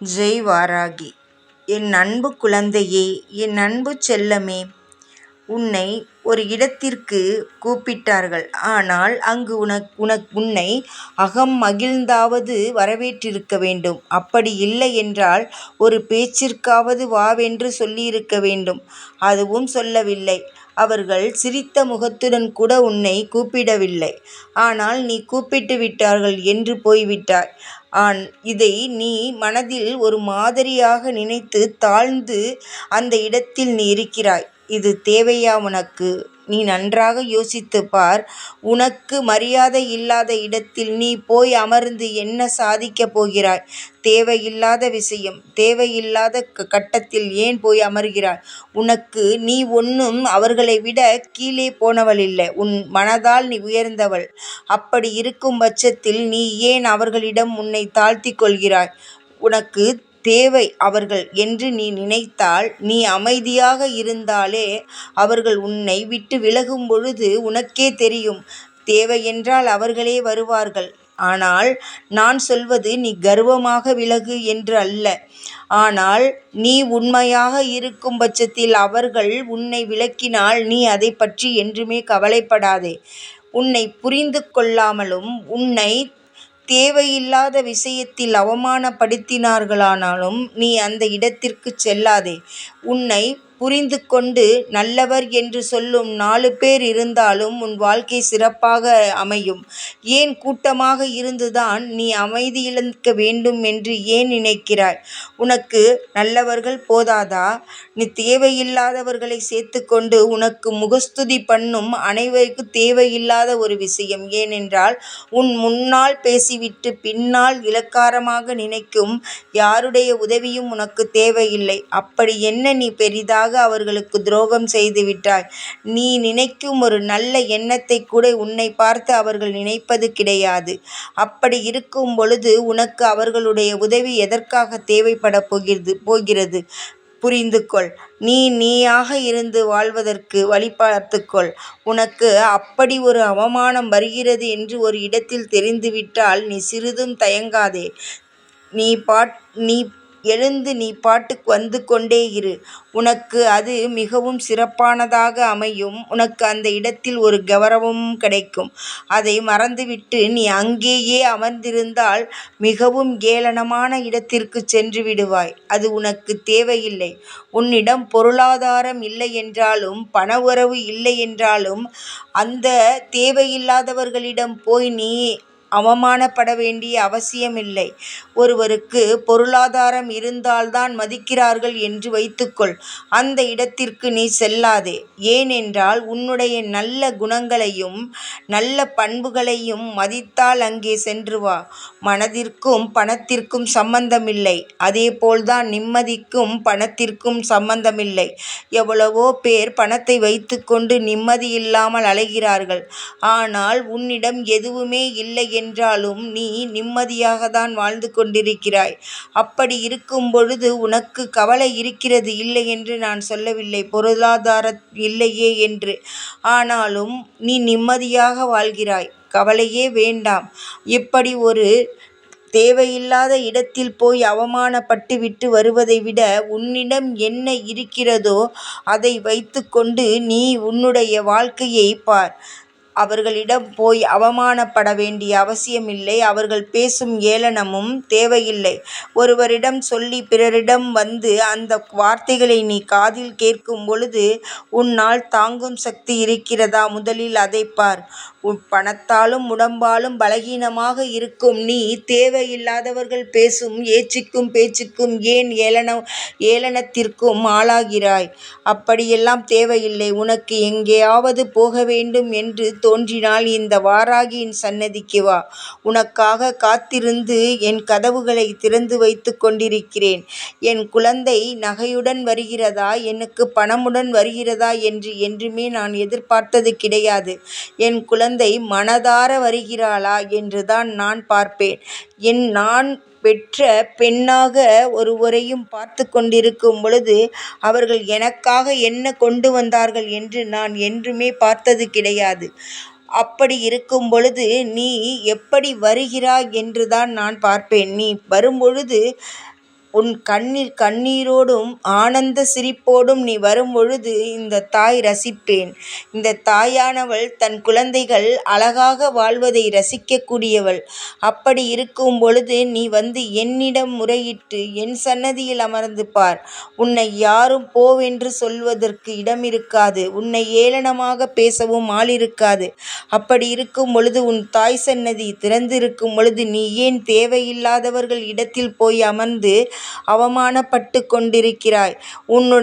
ஜெய் வாராகி என் அன்பு குழந்தையே என் அன்பு செல்லமே உன்னை ஒரு இடத்திற்கு கூப்பிட்டார்கள். ஆனால் அங்கு உனக் உனக் உன்னை அகம் மகிழ்ந்தாவது வரவேற்றிருக்க வேண்டும். அப்படி இல்லை என்றால் ஒரு பேச்சிற்காவது வாவென்று சொல்லியிருக்க வேண்டும். அதுவும் சொல்லவில்லை. அவர்கள் சிரித்த முகத்துடன் கூட உன்னை கூப்பிடவில்லை. ஆனால் நீ கூப்பிட்டு விட்டார்கள் என்று போய்விட்டாய். ஆன் இதை நீ மனதில் ஒரு மாதிரியாக நினைத்து தாழ்ந்து அந்த இடத்தில் நீ இருக்கிறாய். இது தேவையா உனக்கு? நீ நன்றாக யோசித்துப் பார். உனக்கு மரியாதை இல்லாத இடத்தில் நீ போய் அமர்ந்து என்ன சாதிக்கப் போகிறாய்? தேவையில்லாத விஷயம். தேவையில்லாத கட்டத்தில் ஏன் போய் அமர்கிறாய்? உனக்கு நீ ஒன்றும் அவர்களை விட கீழே போனவளில்லை. உன் மனதால் நீ உயர்ந்தவள். அப்படி இருக்கும் பட்சத்தில் நீ ஏன் அவர்களிடம் உன்னை தாழ்த்தி கொள்கிறாய்? உனக்கு தேவை அவர்கள் என்று நீ நினைத்தால் நீ அமைதியாக இருந்தாலே அவர்கள் உன்னை விட்டு விலகும் பொழுது உனக்கே தெரியும். தேவையென்றால் அவர்களே வருவார்கள். ஆனால் நான் சொல்வது நீ கர்வமாக விலகு என்று அல்ல. ஆனால் நீ உண்மையாக இருக்கும் பட்சத்தில் அவர்கள் உன்னை விலக்கினால் நீ அதை பற்றி என்றுமே கவலைப்படாதே. உன்னை புரிந்து கொள்ளாமலும் உன்னை தேவையில்லாத விஷயத்தில் அவமானப்படுத்தினார்களானாலும் நீ அந்த இடத்திற்குச் செல்லாதே. உன்னை புரிந்து கொண்டு நல்லவர் என்று சொல்லும் நாலு பேர் இருந்தாலும் உன் வாழ்க்கை சிறப்பாக அமையும். ஏன் கூட்டமாக இருந்துதான் நீ அமைதியிழக்க வேண்டும் என்று ஏன் நினைக்கிறாய்? உனக்கு நல்லவர்கள் போதாதா? நீ தேவையில்லாதவர்களை சேர்த்து கொண்டு உனக்கு முகஸ்துதி பண்ணும் அனைவருக்கும் தேவையில்லாத ஒரு விஷயம். ஏனென்றால் உன் முன்னால் பேசிவிட்டு பின்னால் இளக்காரமாக நினைக்கும் யாருடைய உதவியும் உனக்கு தேவையில்லை. அப்படி என்ன நீ பெரிதாக அவர்களுக்குத் துரோகம் செய்து விட்டாய்? நீ நினைக்கும் ஒரு நல்ல எண்ணத்தை கூட உன்னை பார்த்து அவர்கள் நினைப்பது கிடையாது. அப்படி இருக்கும் பொழுது உனக்கு அவர்களுடைய உதவி எதற்காக தேவைப்பட போகிறது? போகிறது புரிந்து கொள். நீ நீயாக இருந்து வாழ்வதற்கு வழி உனக்கு அப்படி ஒரு அவமானம் வருகிறது என்று ஒரு இடத்தில் தெரிந்துவிட்டால் நீ சிறிதும் தயங்காதே. நீ பாட் நீ எழுந்து நீ பாட்டுக்கு வந்து கொண்டே இரு. உனக்கு அது மிகவும் சிறப்பானதாக அமையும். உனக்கு அந்த இடத்தில் ஒரு கெளரவமும் கிடைக்கும். அதை மறந்துவிட்டு நீ அங்கேயே அமர்ந்திருந்தால் மிகவும் ஏளனமான இடத்திற்கு சென்று விடுவாய். அது உனக்கு தேவையில்லை. உன்னிடம் பொருளாதாரம் இல்லை என்றாலும் பண உறவு இல்லை என்றாலும் அந்த தேவையில்லாதவர்களிடம் போய் நீ அவமானப்பட வேண்டிய அவசியமில்லை. ஒருவருக்கு பொருளாதாரம் இருந்தால்தான் மதிக்கிறார்கள் என்று வைத்துக்கொள் அந்த இடத்திற்கு நீ செல்லாதே. ஏனென்றால் உன்னுடைய நல்ல குணங்களையும் நல்ல பண்புகளையும் மதித்தால் அங்கே சென்று வா. மனதிற்கும் பணத்திற்கும் சம்பந்தமில்லை. அதேபோல்தான் நிம்மதிக்கும் பணத்திற்கும் சம்பந்தமில்லை. எவ்வளவோ பேர் பணத்தை வைத்துக்கொண்டு நிம்மதியில்லாமல் அலைகிறார்கள். ஆனால் உன்னிடம் எதுவுமே இல்லை என்றாலும் நீ நிம்மதியாகத்தான் வாழ்ந்து கொண்டிருக்கிறாய். அப்படி இருக்கும் பொழுது உனக்கு கவலை இருக்கிறது இல்லை என்று நான் சொல்லவில்லை பொருளாதாரம் இல்லையே என்று. ஆனாலும் நீ நிம்மதியாக வாழ்கிறாய். கவலையே வேண்டாம். இப்படி ஒரு தேவையில்லாத இடத்தில் போய் அவமானப்பட்டுவிட்டு வருவதை விட உன்னிடம் என்ன இருக்கிறதோ அதை வைத்துக்கொண்டு நீ உன்னுடைய வாழ்க்கையை பார். அவர்களிடம் போய் அவமானப்பட வேண்டிய அவசியமில்லை. அவர்கள் பேசும் ஏளனமும் தேவையில்லை. ஒருவரிடம் சொல்லி பிறரிடம் வந்து அந்த வார்த்தைகளை நீ காதில் கேட்கும் பொழுது உன்னால் தாங்கும் சக்தி இருக்கிறதா முதலில் அதைப் பார். பணத்தாலும் உடம்பாலும் பலகீனமாக இருக்கும் நீ தேவையில்லாதவர்கள் பேசும் ஏச்சிக்கும் பேச்சுக்கும் ஏன் ஏளனத்திற்கும் ஆளாகிறாய்? அப்படியெல்லாம் தேவையில்லை. உனக்கு எங்கேயாவது போக வேண்டும் என்று தோன்றினால் இந்த வாராகியின் சன்னதிக்கு வா. உனக்காக காத்திருந்து என் கதவுகளை திறந்து வைத்து கொண்டிருக்கிறேன். என் குழந்தை நகையுடன் வருகிறதா? எனக்கு பணமுடன் வருகிறதா என்று என்றுமே நான் எதிர்பார்த்தது கிடையாது. என் குழந்தை மனதார வருகிறாளா என்றுதான் நான் பார்ப்பேன். என் நான் பெற்ற பெண்ணாக ஒருவரையும் பார்த்துக் கொண்டிருக்கும் பொழுது அவர்கள் எனக்காக என்ன கொண்டு வந்தார்கள் என்று நான் என்றுமே பார்த்தது கிடையாது. அப்படி இருக்கும் பொழுது நீ எப்படி வருகிறாய் என்றுதான் நான் பார்ப்பேன். நீ வரும்பொழுது உன் கண்ணில் கண்ணீரோடும் ஆனந்த சிரிப்போடும் நீ வரும்பொழுது இந்த தாய் ரசிப்பேன். இந்த தாயானவள் தன் குழந்தைகள் அழகாக வாழ்வதை ரசிக்கக்கூடியவள். அப்படி இருக்கும் பொழுது நீ வந்து என்னிடம் முறையிட்டு என் சன்னதியில் அமர்ந்து பார். உன்னை யாரும் போவென்று சொல்வதற்கு இடம் இருக்காது உன்னை ஏளனமாக பேசவும் ஆள் இருக்காது அப்படி இருக்கும் பொழுது உன் தாய் சன்னதி திறந்திருக்கும் பொழுது நீ ஏன் தேவையில்லாதவர்கள் இடத்தில் போய் அமர்ந்து அவமானப்பட்டு கொண்டிருக்கிறாய்?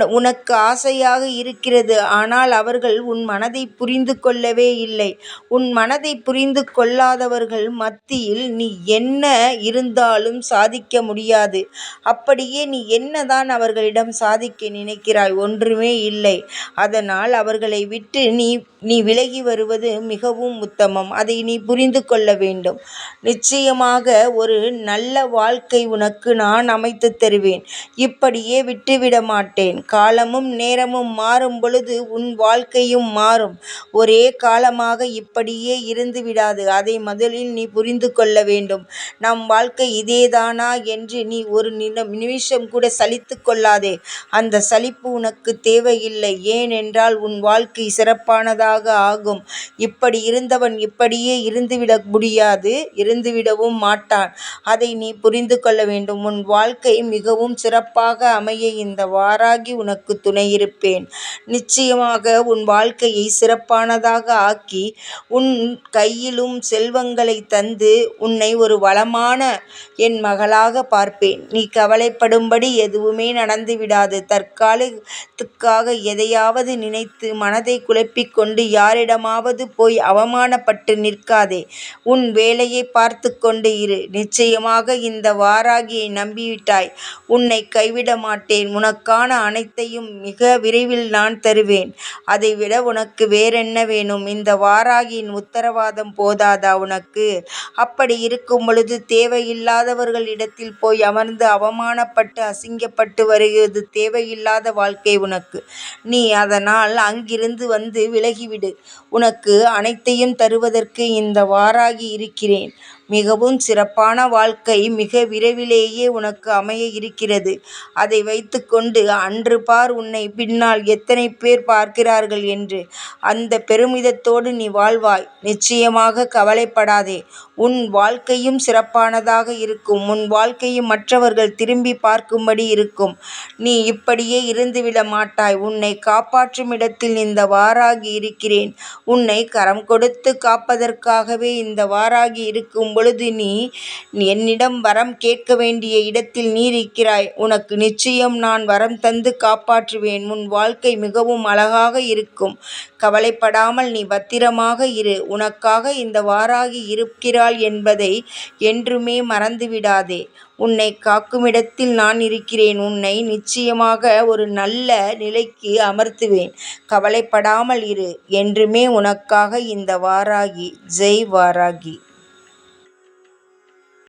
உனக்கு ஆசையாக இருக்கிறது. ஆனால் அவர்கள் உன் மனதை புரிந்து கொள்ளவே இல்லை. உன் மனதைப் புரிந்து கொள்ளாதவர்கள் மத்தியில் நீ என்ன இருந்தாலும் சாதிக்க முடியாது. அப்படியே நீ என்னதான் அவர்களிடம் சாதிக்க நினைக்கிறாய்? ஒன்றுமே இல்லை. அதனால் அவர்களை விட்டு நீ நீ விலகி வருவது மிகவும் உத்தமம். அதை நீ புரிந்து கொள்ள வேண்டும். நிச்சயமாக ஒரு நல்ல வாழ்க்கை உனக்கு நான் அமைத்து தருவேன். இப்படியே விட்டுவிட மாட்டேன். காலமும் நேரமும் மாறும் பொழுது உன் வாழ்க்கையும் மாறும். ஒரே காலமாக இப்படியே இருந்து விடாது. அதை முதலில் நீ புரிந்து கொள்ள வேண்டும். நம் வாழ்க்கை இதேதானா என்று நீ ஒரு நிமிஷம் கூட சலித்து கொள்ளாதே. அந்த சலிப்பு உனக்கு தேவையில்லை. ஏனென்றால் உன் வாழ்க்கை சிறப்பானதாக ஆகும். இப்படி இருந்தவன் இப்படியே இருந்துவிட முடியாது. இருந்துவிடவும் மாட்டான். அதை நீ புரிந்து கொள்ள வேண்டும். உன் வாழ்க்கை மிகவும் சிறப்பாக அமைய இந்த வாராகி உனக்கு துணையிருப்பேன். நிச்சயமாக உன் வாழ்க்கையை சிறப்பானதாக ஆக்கி உன் கையிலும் செல்வங்களை தந்து உன்னை ஒரு வளமான என் மகளாக பார்ப்பேன். நீ கவலைப்படும்படி எதுவுமே நடந்துவிடாது. தற்காலத்துக்காக எதையாவது நினைத்து மனதை குழப்பிக் கொண்டு யாரிடமாவது போய் அவமானப்பட்டு நிற்காதே. உன் வேலையை பார்த்து கொண்டு இரு. நிச்சயமாக இந்த வாராகியை நம்பிவிட்டாய். உன்னை கைவிட மாட்டேன். உனக்கான அனைத்தையும் மிக விரைவில் நான் தருவேன். அதைவிட உனக்கு வேறென்ன வேணும்? இந்த வாராகியின் உத்தரவாதம் போதாதா உனக்கு? அப்படி இருக்கும் பொழுது தேவையில்லாதவர்களிடத்தில் போய் அமர்ந்து அவமானப்பட்டு அசிங்கப்பட்டு வருகிறது தேவையில்லாத வாழ்க்கை உனக்கு. நீ அதனால் அங்கிருந்து வந்து விலகிவிடு. உனக்கு அனைத்தையும் தருவதற்கு இந்த வாராகி இருக்கிறேன். மிகவும் சிறப்பான வாழ்க்கை மிக விரைவிலேயே உனக்கு அமைய இருக்கிறது. அதை வைத்துக்கொண்டு அன்று பார் உன்னை பின்னால் எத்தனை பேர் பார்க்கிறார்கள் என்று. அந்தப் பெருமிதத்தோடு நீ வாழ்வாய். நிச்சயமாக கவலைப்படாதே. உன் வாழ்க்கையும் சிறப்பானதாக இருக்கும். உன் வாழ்க்கையும் மற்றவர்கள் திரும்பிப் பார்க்கும்படி இருக்கும். நீ இப்படியே இருந்துவிட மாட்டாய். உன்னை காப்பாற்றும் இடத்தில் இந்த வாராகி இருக்கிறேன். உன்னை கரம் கொடுத்து காப்பதற்காகவே இந்த வாராகி இருக்கும் இப்பொழுது நீ என்னிடம் வரம் கேட்க வேண்டிய இடத்தில் நீ இருக்கிறாய். உனக்கு நிச்சயம் நான் வரம் தந்து காப்பாற்றுவேன். உன் வாழ்க்கை மிகவும் அழகாக இருக்கும். கவலைப்படாமல் நீ பத்திரமாக இரு. உனக்காக இந்த வாராகி இருக்கிறாள் என்பதை என்றுமே மறந்துவிடாதே. உன்னைக் காக்குமிடத்தில் நான் இருக்கிறேன். உன்னை நிச்சயமாக ஒரு நல்ல நிலைக்கு அமர்த்துவேன். கவலைப்படாமல் இரு. என்றுமே உனக்காக இந்த வாராகி. ஜெய் வாராகி.